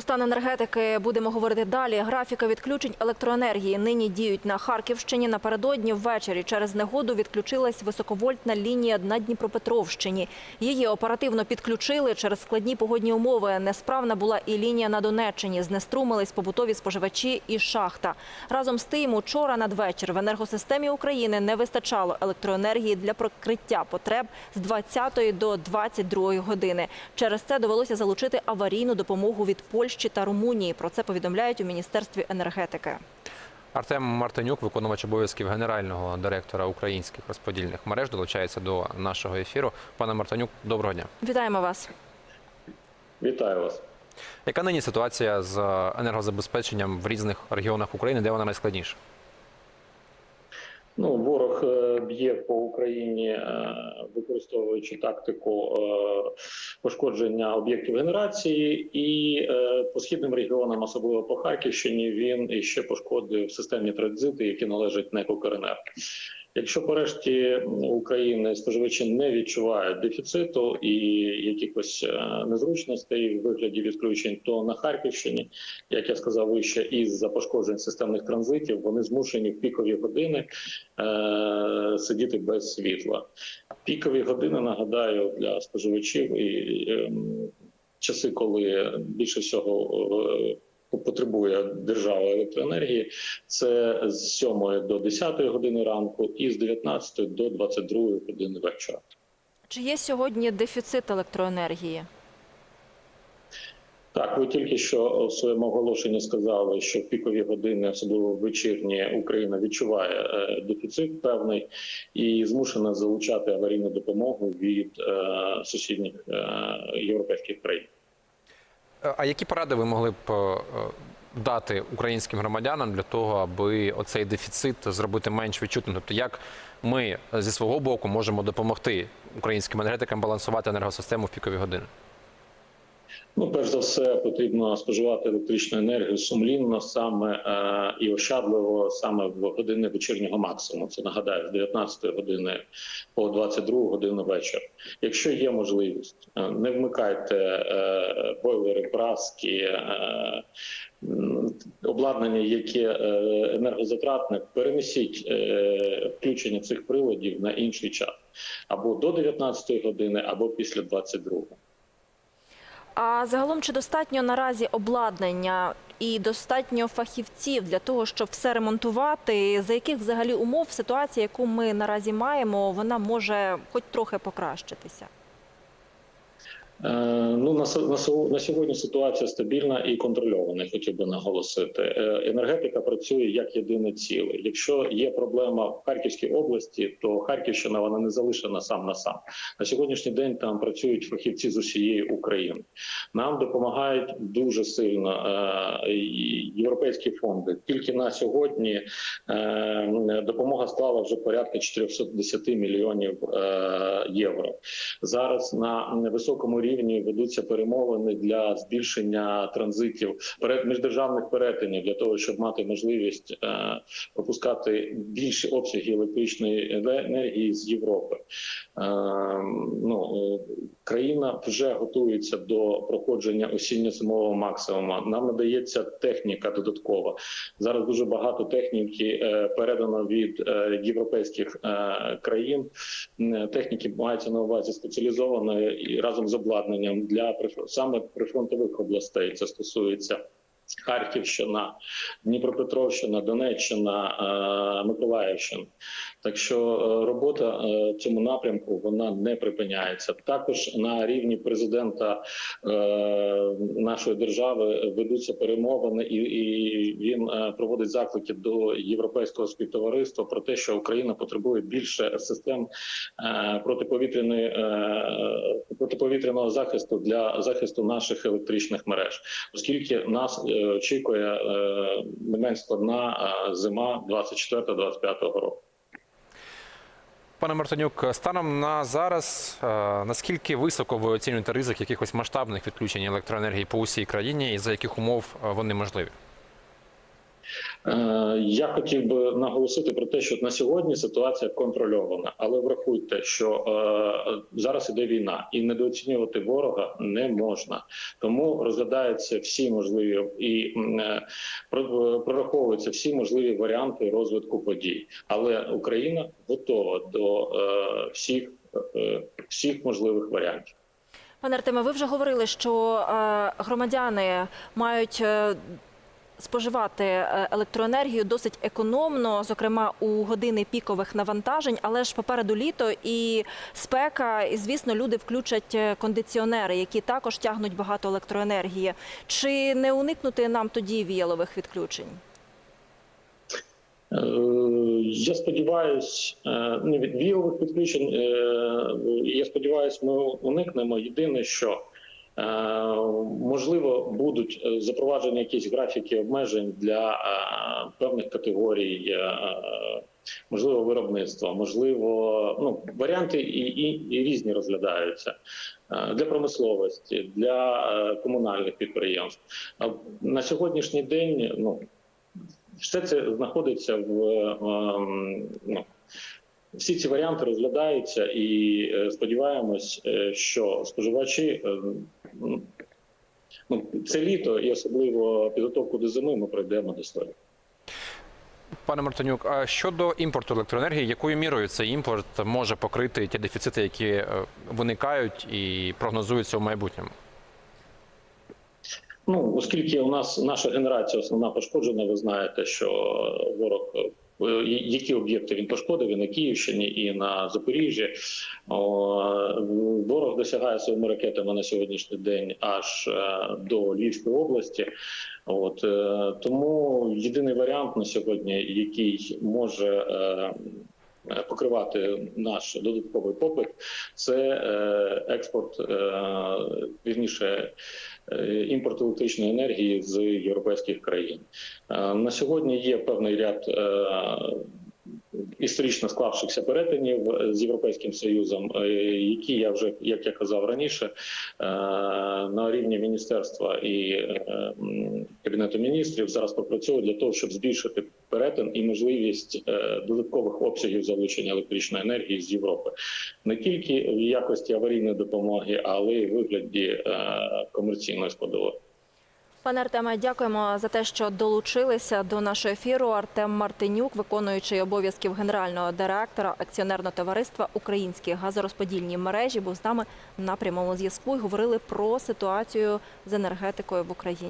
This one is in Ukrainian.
Про стан енергетики будемо говорити далі. Графіка відключень електроенергії нині діють на Харківщині. Напередодні ввечері через негоду відключилась високовольтна лінія на Дніпропетровщині. Її оперативно підключили через складні погодні умови. Несправна була і лінія на Донеччині. Знеструмились побутові споживачі і шахта. Разом з тим, учора надвечір в енергосистемі України не вистачало електроенергії для прикриття потреб з 20 до 22 години. Через це довелося залучити аварійну допомогу від Польщі та Румунії. Про це повідомляють у міністерстві енергетики. Артем Мартинюк, виконувач обов'язків генерального директора українських розподільних мереж, долучається до нашого ефіру. Пане Мартинюк, доброго дня. Вітаємо вас. Вітаю вас. Яка нині ситуація з енергозабезпеченням в різних регіонах України, де вона найскладніша? Ну, ворог е, б'є по Україні, е, використовуючи тактику е, пошкодження об'єктів генерації, і по східним регіонам, особливо по Харківщині, він іще пошкодив системні транзити, які належать НЕКу «Укренерго». Якщо по решті України споживачі не відчувають дефіциту і якихось е, незручностей в вигляді відключень, то на Харківщині, як я сказав вище, із за пошкоджень системних транзитів вони змушені в пікові години е, сидіти без світла. Пікові години нагадаю для споживачів і ем, часи, коли більше всього. е, Потребує держава електроенергії це з 7 до 10 години ранку і з 19 до 22 години вечора. Чи є сьогодні дефіцит електроенергії? Так, ви тільки що в своєму оголошенні сказали, що в пікові години, особливо вечірні, Україна відчуває е, дефіцит певний і змушена залучати аварійну допомогу від е, сусідніх е, європейських країн. А які поради ви могли б е, дати українським громадянам для того, аби оцей дефіцит зробити менш відчутним? Тобто, як ми зі свого боку можемо допомогти українським енергетикам балансувати енергосистему в пікові години? Ну, перш за все, потрібно споживати електричну енергію сумлінно саме е, і ощадливо саме в години вечірнього максимуму. Це нагадаю, з 19 години по 22 годину вечора. Якщо є можливість, е, не вмикайте е, бойлери, праски. Е, Обладнання, яке е, енергозатратне, перенесіть е, включення цих приладів на інший час або до 19 години, або після 22. А загалом чи достатньо наразі обладнання і достатньо фахівців для того, щоб все ремонтувати? За яких взагалі умов ситуація, яку ми наразі маємо, вона може хоч трохи покращитися? Е, Ну на на сьогодні ситуація стабільна і контрольована. Хотів би наголосити. Е, Енергетика працює як єдине ціле. Якщо є проблема в Харківській області, то Харківщина вона не залишена сам на сам. На сьогоднішній день там працюють фахівці з усієї України. Нам допомагають дуже сильно е, європейські фонди. Тільки на сьогодні допомога склала вже порядка 410 мільйонів євро. Зараз на високому рівні ведуться перемовини для збільшення транзитів перед міждержавних перетинів для того, щоб мати можливість е, пропускати більші обсяги електричної енергії з Європи. Е, ну е, країна вже готується до проходження осінньо-зимового максимуму. Нам надається техніка додаткова. Зараз дуже багато техніки е, передано від е, європейських е, країн. Техніки мається на увазі спеціалізованої і разом з обладнанням для приф- саме прифронтових областей. Це стосується. Харківщина, Дніпропетровщина, Донеччина, е, Миколаївщина. Так що е, робота е, в цьому напрямку вона не припиняється. Також на рівні президента нашої держави ведуться перемовини, і, він проводить заклики до європейського співтовариства про те, що Україна потребує більше систем протиповітряної протиповітряного захисту для захисту наших електричних мереж, оскільки нас очікує е, не менш складна зима 24-25 року. Пане Мартинюк, станом на зараз, е, наскільки високо ви оцінюєте ризик якихось масштабних відключень електроенергії по усій країні і за яких умов е, вони можливі? Е, Я хотів би наголосити про те, що на сьогодні ситуація контрольована, але врахуйте, що е, зараз іде війна, і недооцінювати ворога не можна. Тому розглядаються всі можливі і е, про- прораховуються всі можливі варіанти розвитку подій. Але Україна готова до всіх, всіх можливих варіантів. Пане Артеме, ви вже говорили, що громадяни мають споживати е, електроенергію досить економно, зокрема у години пікових навантажень, але ж попереду літо і спека, і звісно, люди включать е, кондиціонери, які також тягнуть багато електроенергії. Чи не уникнути нам тоді віялових відключень? Е, Я сподіваюсь, е, не від віялових підключень. Я сподіваюся, ми уникнемо. Єдине, що можливо будуть е, запроваджені якісь графіки обмежень для е, певних категорій. е, Можливо, виробництва, можливо, ну варіанти і, і, і різні розглядаються Е, для промисловості, для е, комунальних підприємств. На сьогоднішній день ну все це знаходиться в ем, ну, всі ці варіанти розглядаються, і е, сподіваємось, е, що споживачі е, ну, це літо і особливо підготовку до зими ми пройдемо достойно. Пане Мартинюк, а щодо імпорту електроенергії, якою мірою цей імпорт може покрити ті дефіцити, які е, виникають і прогнозуються в майбутньому? Оскільки у нас наша генерація основна пошкоджена, ви знаєте, що ворог. е, Які об'єкти він пошкодив і на Київщині, і на Запоріжжі. Ворог досягає своїми ракетами на сьогоднішній день аж е, до Львівської області. От е, тому єдиний варіант на сьогодні, який може покривати наш додатковий попит, це е, експорт, е, вірніше, е, імпорт електричної енергії з європейських країн. Е, На сьогодні є певний ряд е, історично склавшихся перетинів з європейським союзом, е, які я вже як я казав раніше, е, на рівні міністерства і е, кабінету міністрів зараз попрацьовують для того, щоб збільшити перетин і можливість е, додаткових обсягів залучення електричної енергії з Європи, не тільки в якості аварійної допомоги, але й в вигляді е, комерційної складової. Пане Артеме, дякуємо за те, що долучилися до нашого ефіру. Артем Мартинюк, виконуючий обов'язків генерального директора акціонерного товариства Українські газорозподільні мережі, був з нами на прямому зв'язку і говорили про ситуацію з енергетикою в Україні.